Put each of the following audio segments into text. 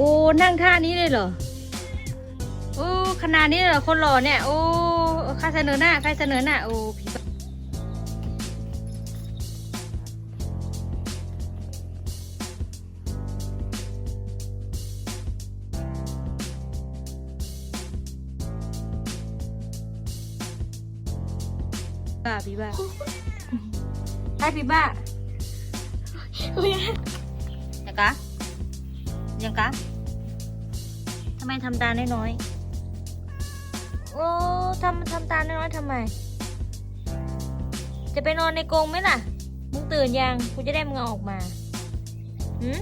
โอ้ นั่งท่านี้เลยเหรอ โอ้ ขนาดนี้เลยเหรอ คนหล่อเนี่ย โอ้ใครเสนอหน้าใครเสนอหน้า โอ้ผีบ้าบ้าผีบ้าใช่ผีบ้ายังกะ ยังกะทำไมทำตาน้อยๆ โอ้ทำทำตาน้อยๆทำไม จะไปนอนในกรงไหมล่ะ มึงตื่นยัง กูจะได้มึงเอาออกมาหืม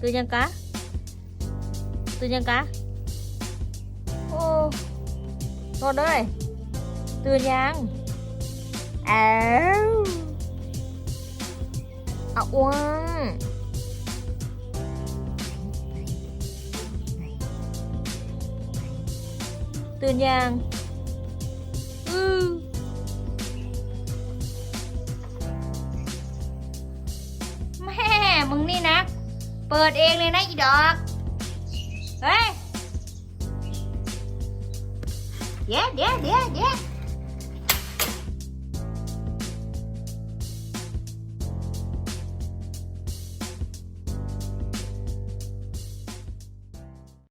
ตื่นยังกะ ตื่นยังกะ โอ้นอนเลยตื่นยังอ้าวเอาอ้ว ตื่นยังอือแม่มึงนี่นะ เปิดเองเลยนะอีดอก เฮ้ย เดี๋ยวเดี๋ยวเดี๋ยวเดี๋ยว